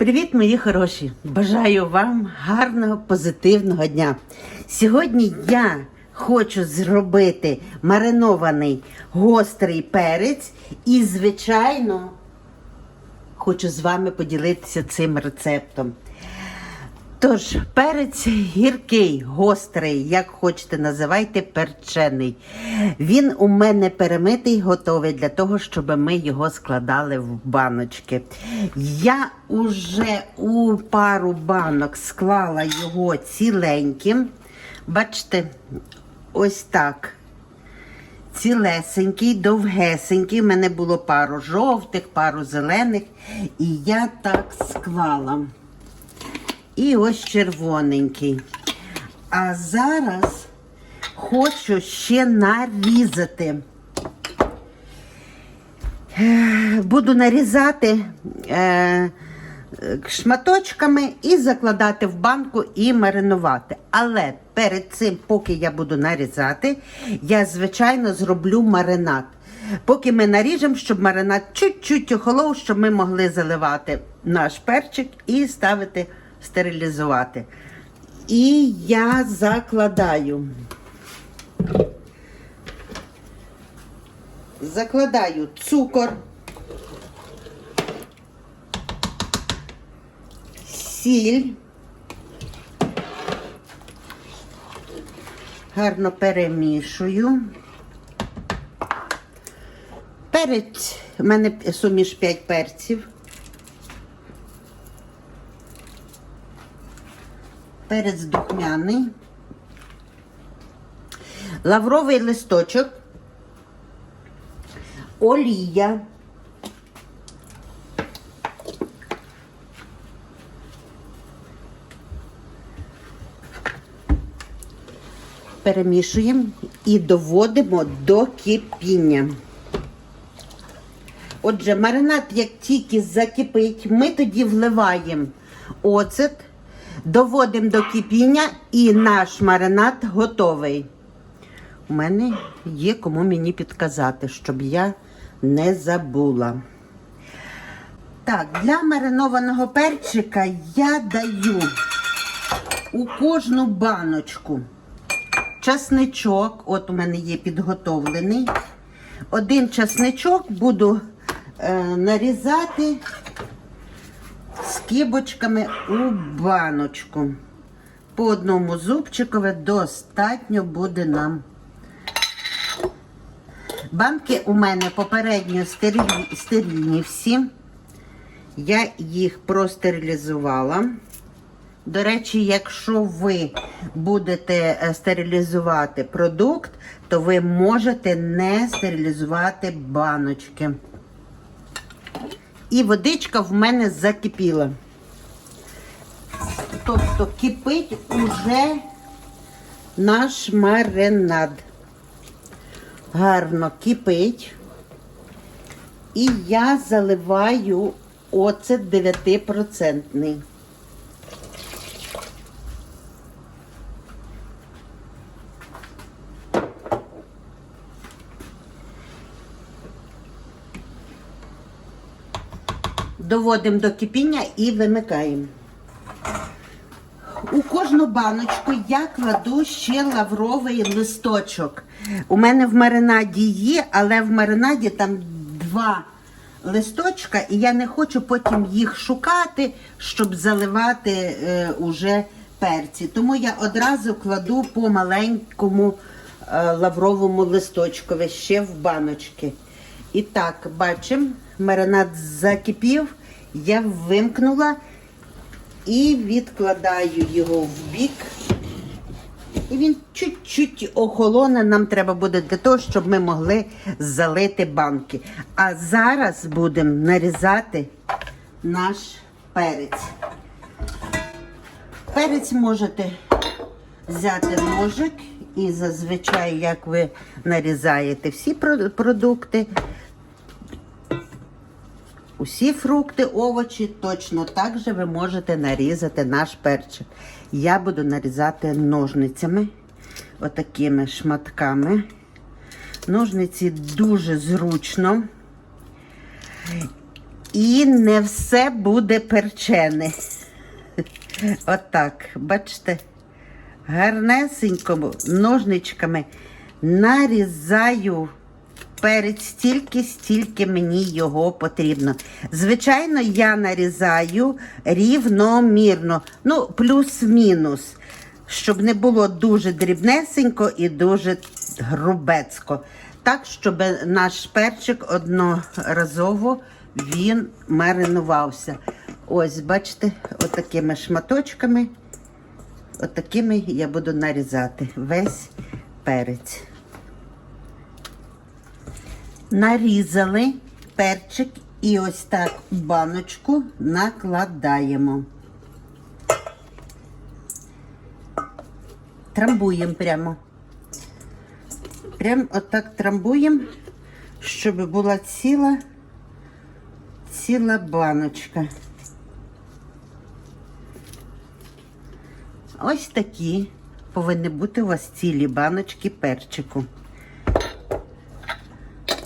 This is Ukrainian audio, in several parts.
Привіт, мої хороші! Бажаю вам гарного позитивного дня. Сьогодні я хочу зробити маринований гострий перець і, звичайно, хочу з вами поділитися цим рецептом. Тож, перець гіркий, гострий, як хочете називайте, перчений. Він у мене перемитий, готовий для того, щоб ми його складали в баночки. Я уже у пару банок склала його ціленьким. Бачите, ось так. Цілесенький, довгесенький. У мене було пару жовтих, пару зелених. І я так склала. І ось червоненький. А зараз хочу ще нарізати. Буду нарізати е, шматочками і закладати в банку і маринувати. Але перед цим, поки я буду нарізати, я, звичайно, зроблю маринад. Поки ми наріжемо, щоб маринад чуть-чуть охолов, щоб ми могли заливати наш перчик і ставити стерилізувати. І я закладаю. Закладаю цукор, сіль. Гарно перемішую. Перець, у мене суміш 5 перців. Перець духмяний, лавровий листочок, олія, перемішуємо і доводимо до кипіння. Отже, маринад, як тільки закипить, ми тоді вливаємо оцет. Доводимо до кипіння і наш маринад готовий. У мене є кому мені підказати, щоб я не забула. Так, для маринованого перчика я даю у кожну баночку часничок. От у мене є підготовлений. Один часничок буду е, нарізати скибочками у баночку. По одному зубчикові достатньо буде нам. Банки у мене попередньо стерильні, стерильні всі. Я їх простерилізувала. До речі, якщо ви будете е, стерилізувати продукт, то ви можете не стерилізувати баночки. І водичка в мене закипіла. Тобто кипить уже наш маринад. Гарно кипить. І я заливаю оцет 9%. Доводимо до кипіння і вимикаємо. У кожну баночку я кладу ще лавровий листочок. У мене в маринаді є, але в маринаді там два листочка, і я не хочу потім їх шукати, щоб заливати е, уже перці. Тому я одразу кладу по маленькому е, лавровому листочкові ще в баночки. І так, бачимо, маринад закипів, я вимкнула і відкладаю його в бік. І він чуть-чуть охолоне нам треба буде для того, щоб ми могли залити банки. А зараз будемо нарізати наш перець. Перець можете взяти ножик і зазвичай, як ви нарізаєте всі продукти, усі фрукти, овочі, точно так же ви можете нарізати наш перчик. Я буду нарізати ножницями, отакими шматками. Ножниці дуже зручно. І не все буде перчене. Отак, бачите, гарнесенько ножничками нарізаю перець стільки, стільки мені його потрібно. Звичайно, я нарізаю рівномірно, ну, плюс-мінус, щоб не було дуже дрібнесенько і дуже грубецько. Так, щоб наш перчик одноразово він маринувався. Ось, бачите, отакими шматочками, отакими я буду нарізати весь перець. Нарізали перчик і ось так в баночку накладаємо. Трамбуємо прямо. Прям отак трамбуємо, щоб була ціла, ціла баночка. Ось такі повинні бути у вас цілі баночки перчику.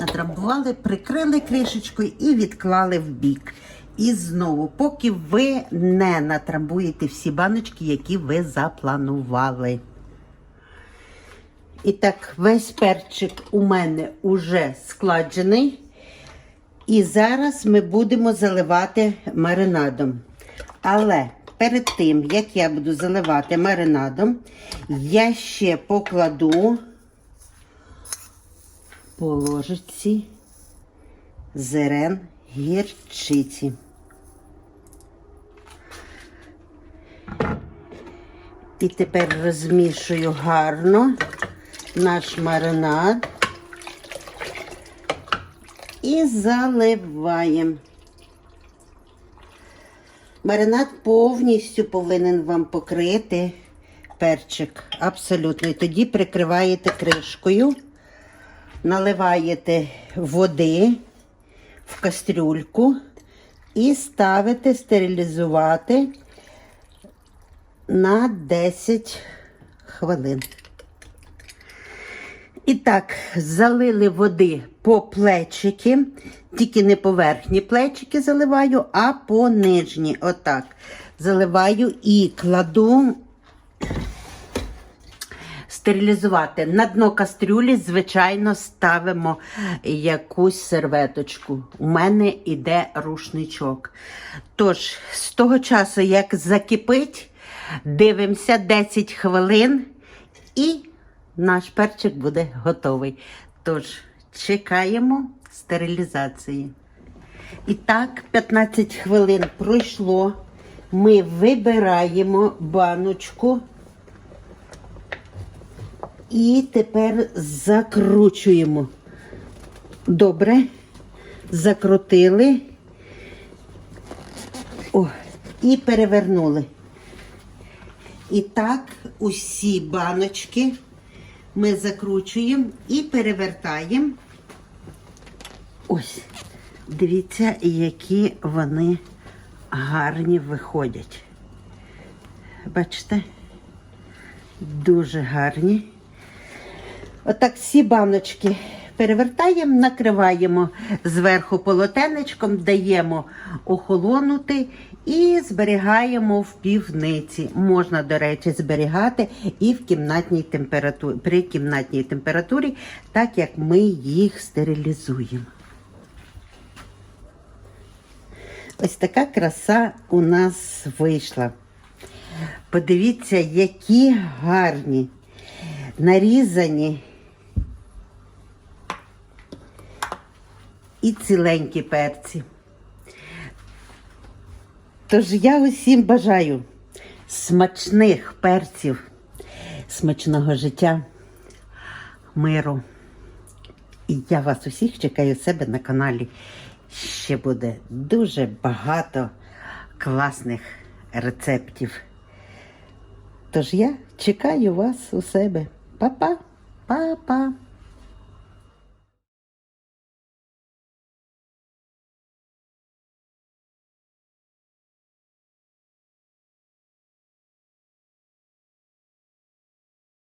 Натрамбували, прикрили кришечкою і відклали в бік. І знову, поки ви не натрамбуєте всі баночки, які ви запланували. І так, весь перчик у мене уже складений. І зараз ми будемо заливати маринадом. Але перед тим, як я буду заливати маринадом, я ще покладу по ложечці зерен гірчиці. І тепер розмішую гарно наш маринад і заливаємо. Маринад повністю повинен вам покрити перчик. Абсолютно. І тоді прикриваєте кришкою, наливаєте води в кастрюльку і ставите стерилізувати на 10 хвилин. І так, залили води по плечики, тільки не по верхні плечики заливаю, а по нижні. Отак. Заливаю і кладу стерилізувати. На дно кастрюлі, звичайно, ставимо якусь серветочку. У мене йде рушничок. Тож, з того часу, як закипить, дивимося 10 хвилин і наш перчик буде готовий. Тож, чекаємо стерилізації. І так, 15 хвилин пройшло. Ми вибираємо баночку. І тепер закручуємо. Добре. Закрутили. О, і перевернули. І так, усі баночки ми закручуємо і перевертаємо. Ось, дивіться, які вони гарні виходять. Бачите? Дуже гарні. Отак всі баночки перевертаємо, накриваємо зверху полотенечком, даємо охолонути і зберігаємо в півниці. Можна, до речі, зберігати і в кімнатній температурі, при кімнатній температурі, так як ми їх стерилізуємо. Ось така краса у нас вийшла. Подивіться, які гарні, нарізані і ціленькі перці. Тож я усім бажаю смачних перців, смачного життя, миру. І я вас усіх чекаю у себе на каналі. Ще буде дуже багато класних рецептів. Тож я чекаю вас у себе. Па-па, па-па.